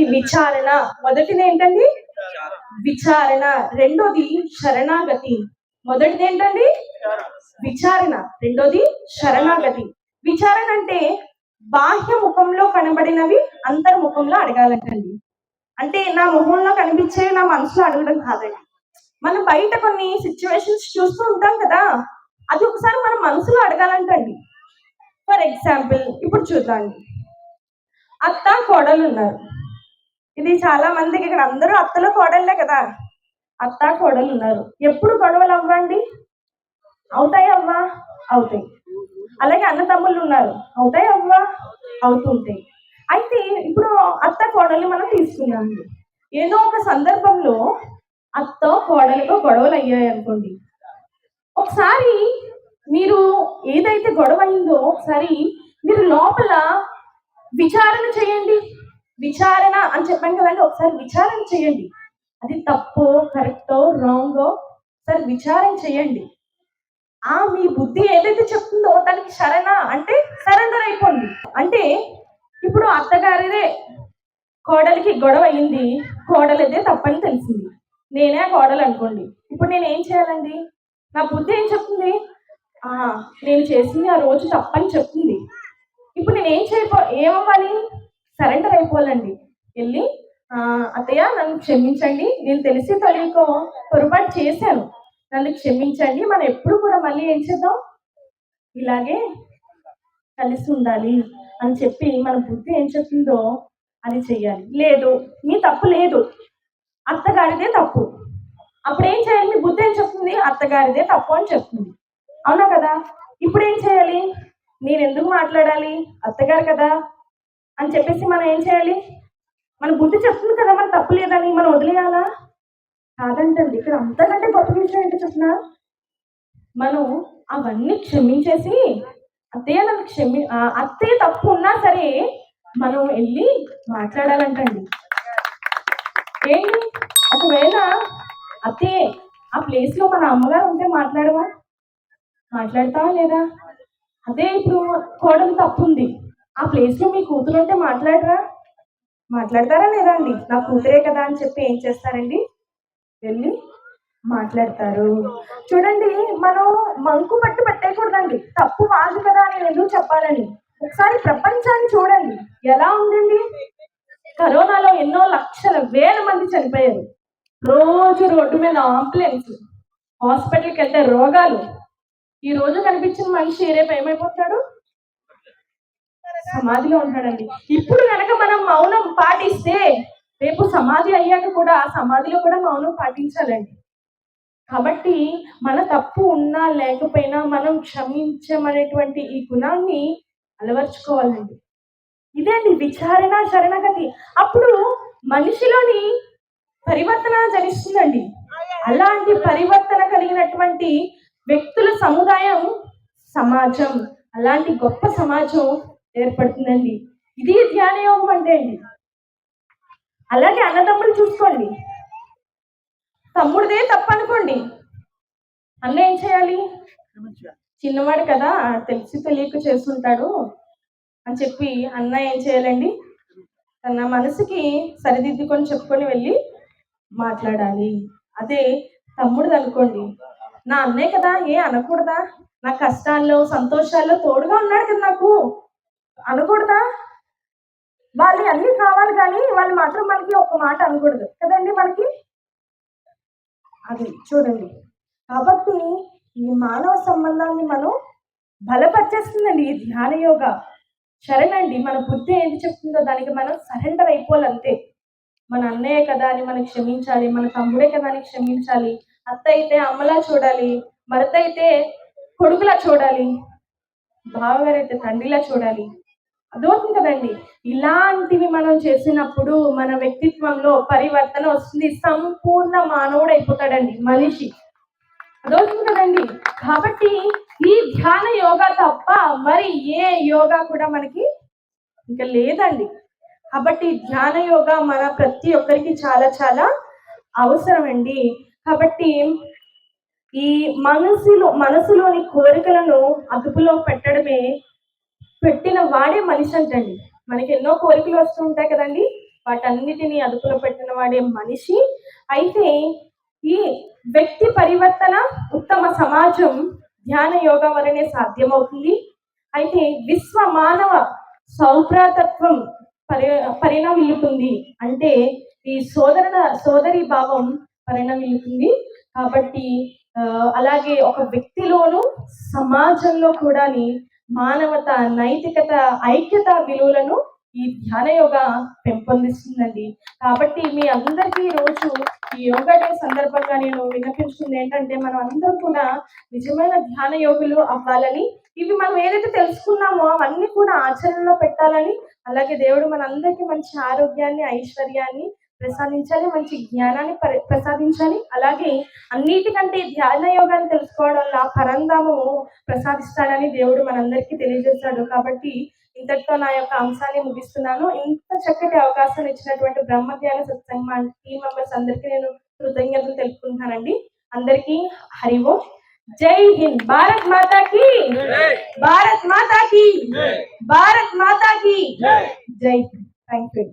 ఒకటి విచారణ. మొదటిది ఏంటండి? విచారణ. రెండోది శరణాగతి. మొదటిది ఏంటండి? విచారణ. రెండోది శరణాగతి. విచారణ అంటే బాహ్య ముఖంలో కనబడినవి అంతర్ముఖంలో అడగాలంటండి. అంటే నా ముఖంలో కనిపించే నా మనసులో అడగడం కాదండి. మనం బయట కొన్ని సిచ్యువేషన్స్ చూస్తూ ఉంటాం కదా అది ఒకసారి మన మనసులో అడగాలంటండి. ఫర్ ఎగ్జాంపుల్ ఇప్పుడు చూద్దాండి అత్త కోడలు ఉన్నారు. ఇది చాలా మందికి ఇక్కడ అందరూ అత్తలో కోడళ్ళే కదా. అత్త కోడలు ఉన్నారు. ఎప్పుడు గొడవలు అవ్వండి? అవుతాయి అవ్వా? అవుతాయి. అలాగే అన్నదమ్ముళ్ళు ఉన్నారు. అవుతాయి అవ్వా? అవుతుంటాయి. అయితే ఇప్పుడు అత్త కోడలు మనం తీసుకున్నాము ఏదో ఒక సందర్భంలో అత్త కోడలితో గొడవలు అయ్యాయి అనుకోండి. ఒకసారి మీరు ఏదైతే గొడవ అయిందో ఒకసారి మీరు లోపల విచారణ చేయండి. విచారణ అని చెప్పాను కదండి ఒకసారి విచారణ చేయండి. అది తప్పో కరెక్టో రాంగో ఒకసారి విచారణ చేయండి. ఆ మీ బుద్ధి ఏదైతే చెప్తుందో దానికి శరణ అంటే సరెండర్ అయిపోండి. అంటే ఇప్పుడు అత్తగారిదే కోడలికి గొడవ అయింది కోడలిదే తప్పని తెలిసింది. నేనే ఆ కోడలు అనుకోండి. ఇప్పుడు నేను ఏం చేయాలండి? నా బుద్ధి ఏం చెప్తుంది? నేను చేసింది ఆ రోజు తప్పని చెప్తుంది. ఇప్పుడు నేను ఏం చేయపో ఏమవ్వాలి? సరెండర్ అయిపోవాలండి. వెళ్ళి అత్తయ్య నన్ను క్షమించండి. నేను తెలిసి తెలియకో పొరపాటు చేశాను. నన్ను క్షమించండి. మనం ఎప్పుడు కూడా మళ్ళీ ఏం చేద్దాం? ఇలాగే కలిసి ఉండాలి అని చెప్పి మన బుద్ధి ఏం చెప్తుందో అది చెయ్యాలి. లేదు మీ తప్పు లేదు. అత్తగారిదే తప్పు. అప్పుడు ఏం చేయాలి? మీ బుద్ధి ఏం చెప్తుంది? అత్తగారిదే తప్పు అని చెప్తుంది. అవునా కదా? ఇప్పుడు ఏం చేయాలి? నేను ఎందుకు మాట్లాడాలి? అత్తగారు కదా. అని చెప్పేసి మనం ఏం చేయాలి? మన బుద్ధి చెప్తుంది కదా మన తప్పు లేదని మనం వదిలేయాలా? కాదంటండి ఇక్కడ అంతకంటే గొప్ప విషయం ఏంటో చెప్పిన? మనం అవన్నీ క్షమించేసి అత్తయ్య నన్ను క్షమి అత్తయ్య తప్పు ఉన్నా సరే మనం వెళ్ళి మాట్లాడాలంటండి. ఏంటి? ఒకవేళ అత్తయ్య ఆ ప్లేస్లో మన అమ్మగారు ఉంటే మాట్లాడవా? మాట్లాడతావా లేదా? అదే ఇప్పుడు కోడలు తప్పు ఉంది ఆ ప్లేస్లో మీ కూతురు ఉంటే మాట్లాడరా? మాట్లాడతారా లేదా అండి? నా కూతురే కదా అని చెప్పి ఏం చేస్తారండి? వెళ్ళి మాట్లాడతారు. చూడండి మనం మంకు పట్టు పెట్టేయకూడదండి. తప్పు కాదు కదా అని ఎందుకు చెప్పాలని? ఒకసారి ప్రపంచాన్ని చూడండి. ఎలా ఉందండి? కరోనాలో ఎన్నో లక్షల వేల మంది చనిపోయారు. రోజు రోడ్డు మీద అంబులెన్స్ హాస్పిటల్కి వెళ్తే రోగాలు. ఈ రోజు కనిపించిన మనిషి రేపు ఏమైపోతాడు? సమాధిలో ఉంటాడండి. ఇప్పుడు కనుక మనం మౌనం పాటిస్తే రేపు సమాధి అయ్యాక కూడా ఆ సమాధిలో కూడా మౌనం పాటించాలండి. కాబట్టి మన తప్పు ఉన్నా లేకపోయినా మనం క్షమించమనేటువంటి ఈ గుణాన్ని అలవర్చుకోవాలండి. ఇదే అండి విచారణ శరణగతి. అప్పుడు మనిషిలోని పరివర్తన జనిస్తుందండి. అలాంటి పరివర్తన కలిగినటువంటి వ్యక్తుల సముదాయం సమాజం. అలాంటి గొప్ప సమాజం ఏర్పడుతుందండి. ఇది ధ్యాన యోగం అంటే అండి. అలాగే అన్నదమ్ముడు చూసుకోండి. తమ్ముడిదే తప్పనుకోండి. అన్న ఏం చేయాలి? చిన్నవాడు కదా తెలిసి తెలియక చేస్తుంటాడు అని చెప్పి అన్న ఏం చేయాలండి? తన మనసుకి సరిదిద్దుకొని చెప్పుకొని వెళ్ళి మాట్లాడాలి. అదే తమ్ముడిది అనుకోండి. నా అన్నే కదా ఏ అనకూడదా? నా కష్టాల్లో సంతోషాల్లో తోడుగా ఉన్నాడు కదా నాకు. అనకూడదా? వాళ్ళు అన్నీ కావాలి కానీ వాళ్ళు మాత్రం మనకి ఒక మాట అనకూడదు. కదండి మనకి? అది చూడండి. కాబట్టి ఈ మానవ సంబంధాన్ని మనం బలపరిచేస్తుందండి ఈ ధ్యాన యోగ. శరణండి మన బుద్ధి ఏంటి చెప్తుందో దానికి మనం సరెండర్ అయిపోవాలంతే మన అన్నయ్య కదా అని మనం క్షమించాలి మన తమ్ముడే కదా అని క్షమించాలి అత్త అయితే అమ్మలా చూడాలి మరత అయితే కొడుకులా చూడాలి బావగారు అయితే తండ్రిలా చూడాలి. అదోతుంది కదండి? ఇలాంటివి మనం చేసినప్పుడు మన వ్యక్తిత్వంలో పరివర్తన వస్తుంది. సంపూర్ణ మానవుడు అయిపోతాడండి మనిషి. అదోతుంది కదండి? కాబట్టి ఈ ధ్యాన యోగా తప్ప మరి ఏ యోగా కూడా మనకి ఇంకా లేదండి. కాబట్టి ధ్యాన యోగా మన ప్రతి ఒక్కరికి చాలా చాలా అవసరం అండి కాబట్టి ఈ మనసులో మనసులోని కోరికలను అదుపులో పెట్టడమే పెట్టిన వాడే మనిషి అంటండి. మనకి ఎన్నో కోరికలు వస్తూ ఉంటాయి కదండి. వాటన్నిటిని అదుపులో పెట్టిన వాడే మనిషి. అయితే ఈ వ్యక్తి పరివర్తన ఉత్తమ సమాజం ధ్యాన యోగం వలనే సాధ్యమవుతుంది. అయితే విశ్వ మానవ సౌభ్రాతత్వం పరి పరిణమిల్లుతుంది. అంటే ఈ సోదర సోదరి భావం పరిణమిల్లుతుంది. కాబట్టి అలాగే ఒక వ్యక్తిలోను సమాజంలో కూడాని మానవత నైతికత ఐక్యత విలువలను ఈ ధ్యాన యోగా పెంపొందిస్తుందండి. కాబట్టి మీ అందరికీ రోజు ఈ యోగా డే సందర్భంగా నేను విన్నపించుకుంది ఏంటంటే మనం అందరం కూడా నిజమైన ధ్యాన యోగులు అవ్వాలని ఇవి మనం ఏదైతే తెలుసుకున్నామో అవన్నీ కూడా ఆచరణలో పెట్టాలని అలాగే దేవుడు మనందరికీ మంచి ఆరోగ్యాన్ని ఐశ్వర్యాన్ని ప్రసాదించాలి మంచి జ్ఞానాన్ని పరి- ప్రసాదించాలి. అలాగే అన్నిటికంటే ధ్యాన యోగాన్ని తెలుసుకోవడం వల్ల పరంధామము ప్రసాదిస్తాడని దేవుడు మనందరికీ తెలియజేస్తాడు. కాబట్టి ఇంతటితో నా యొక్క అంశాన్ని ముగిస్తున్నాను. ఇంత చక్కటి అవకాశం ఇచ్చినటువంటి బ్రహ్మ ధ్యాన సత్సంగ టీం మెంబర్స్ అందరికీ నేను కృతజ్ఞతలు తెలుపుకుంటానండి అందరికీ హరి ఓం. జై హింద్. భారత్ మాతా కి భారత్ మాతా కి భారత్ మాతా కి జై థ్యాంక్ యూ